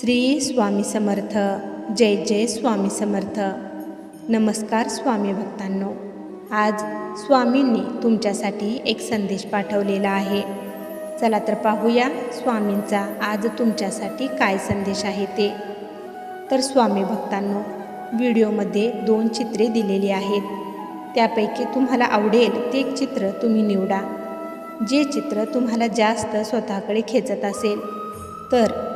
श्री स्वामी समर्थ. जय जय स्वामी समर्थ. नमस्कार स्वामी भक्तांनो. आज स्वामींनी तुमच्यासाठी एक संदेश पाठवलेला आहे. चला तर पाहूया स्वामींचा आज तुमच्यासाठी काय संदेश आहे ते. तर स्वामी भक्तांनो व्हिडिओमध्ये दोन चित्रे दिलेली आहेत. त्यापैकी तुम्हाला आवडेल ते एक चित्र तुम्ही निवडा. जे चित्र तुम्हाला जास्त स्वतःकडे खेचत असेल तर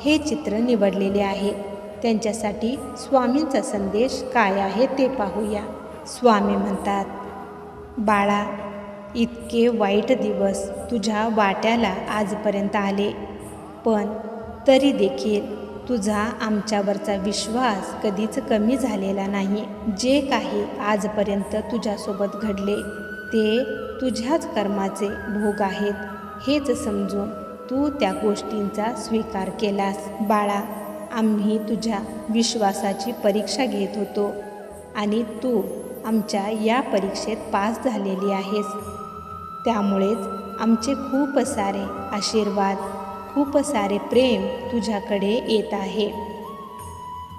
हे चित्र निवडलेले आहे. त्यांच्यासाठी स्वामींचा संदेश काय आहे ते पाहूया. स्वामी म्हणतात बाळा इतके वाईट दिवस तुझ्या वाट्याला आजपर्यंत आले. पण तरी देखील तुझा आमच्यावरचा विश्वास कधीच कमी झालेला नाही. जे काही आजपर्यंत तुझ्यासोबत घडले ते तुझ्याच कर्माचे भोग आहेत. हेच समजून तू त्या गोष्टींचा स्वीकार केलास बाळा. आम्ही तुझ्या विश्वासाची परीक्षा घेत होतो आणि तू आमच्या या परीक्षेत पास झालेली आहेस. त्यामुळेच आमचे खूप सारे आशीर्वाद खूप सारे प्रेम तुझ्याकडे येत आहे.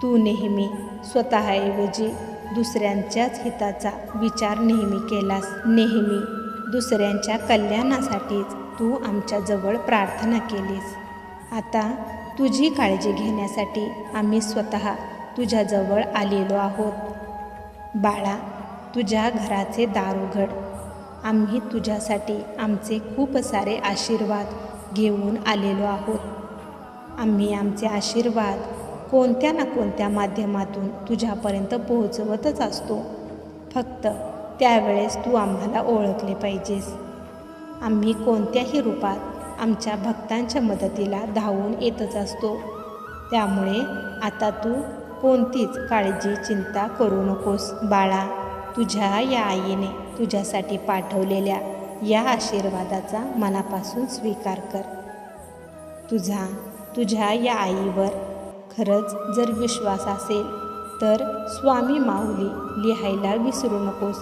तू नेहमी स्वतःऐवजी दुसऱ्यांच्याच हिताचा विचार नेहमी केलास. नेहमी दुसऱ्यांच्या कल्याणासाठीच तू आमच्याजवळ प्रार्थना केलीस. आता तुझी काळजी घेण्यासाठी आम्ही स्वतः तुझ्याजवळ आलेलो आहोत. बाळा तुझ्या घराचे दार उघड आम्ही तुझ्यासाठी आमचे खूप सारे आशीर्वाद घेऊन आलेलो आहोत. आम्ही आमचे आशीर्वाद कोणत्या ना कोणत्या माध्यमातून तुझ्यापर्यंत पोहोचवतच असतो. फक्त त्यावेळेस तू आम्हाला ओळखले पाहिजेस. आम्ही कोणत्याही रूपात आमच्या भक्तांच्या मदतीला धावून येतच असतो. त्यामुळे आता तू कोणतीच काळजी चिंता करू नकोस बाळा. तुझ्या या आईने तुझ्यासाठी पाठवलेल्या या आशीर्वादाचा मनापासून स्वीकार कर. तुझा तुझ्या या आईवर खरंच जर विश्वास असेल तर स्वामी माऊली लिहायला विसरू नकोस.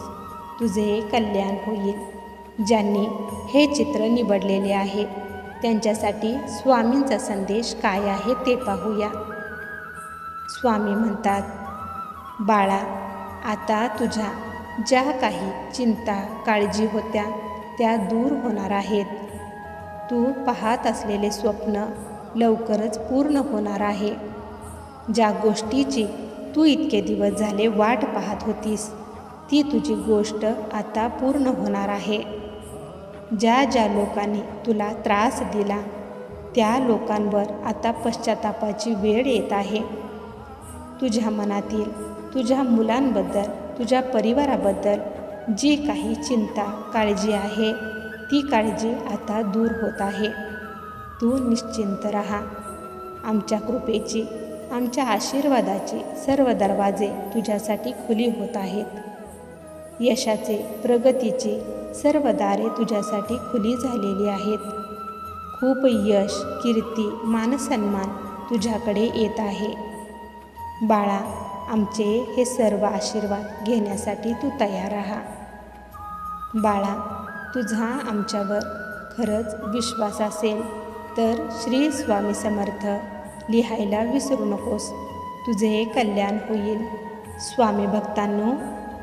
तुझे कल्याण होईल. ज्यांनी हे चित्र निवडलेले आहे त्यांच्यासाठी स्वामींचा संदेश काय आहे ते पाहूया. स्वामी म्हणतात बाळा आता तुझ्या ज्या काही चिंता काळजी होत्या त्या दूर होणार आहेत. तू पाहत असलेले स्वप्न लवकरच पूर्ण होणार आहे. ज्या गोष्टीची तू इतके दिवस झाले वाट पाहत होतीस ती तुझी गोष्ट आता पूर्ण होणार आहे. ज्या ज्या लोकांनी तुला त्रास दिला त्या लोकांवर आता पश्चातापाची वेळ येत आहे. तुझ्या मनातील तुझ्या मुलांबद्दल तुझ्या परिवाराबद्दल जी काही चिंता काळजी आहे ती काळजी आता दूर होत आहे. तू निश्चिंत राहा. आमच्या कृपेची आमच्या आशीर्वादाची सर्व दरवाजे तुझ्यासाठी खुली होत आहेत. यशाचे प्रगतीची सर्व दारे तुझ्यासाठी खुली झालेली आहेत. खूप यश कीर्ती मानसन्मान तुझ्याकडे येत आहे. बाळा आमचे हे सर्व आशीर्वाद घेण्यासाठी तू तयार राहा. बाळा तुझा आमच्यावर खरंच विश्वास असेल तर श्री स्वामी समर्थ लिहायला विसरू नकोस. तुझे कल्याण होईल. स्वामी भक्तांनो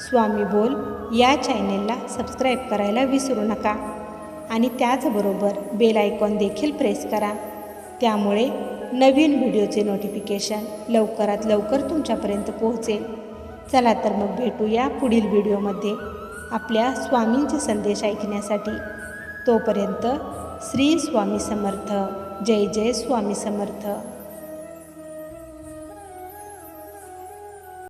स्वामी बोल या चॅनेलला सबस्क्राईब करायला विसरू नका. आणि त्याचबरोबर बेल आयकॉन देखील प्रेस करा. त्यामुळे नवीन व्हिडिओचे नोटिफिकेशन लवकरात लवकर तुमच्यापर्यंत पोहोचेल. चला तर मग भेटूया पुढील व्हिडिओमध्ये. आपल्या स्वामींचे संदेश ऐकण्यासाठी. तोपर्यंत श्री स्वामी समर्थ. जय जय स्वामी समर्थ.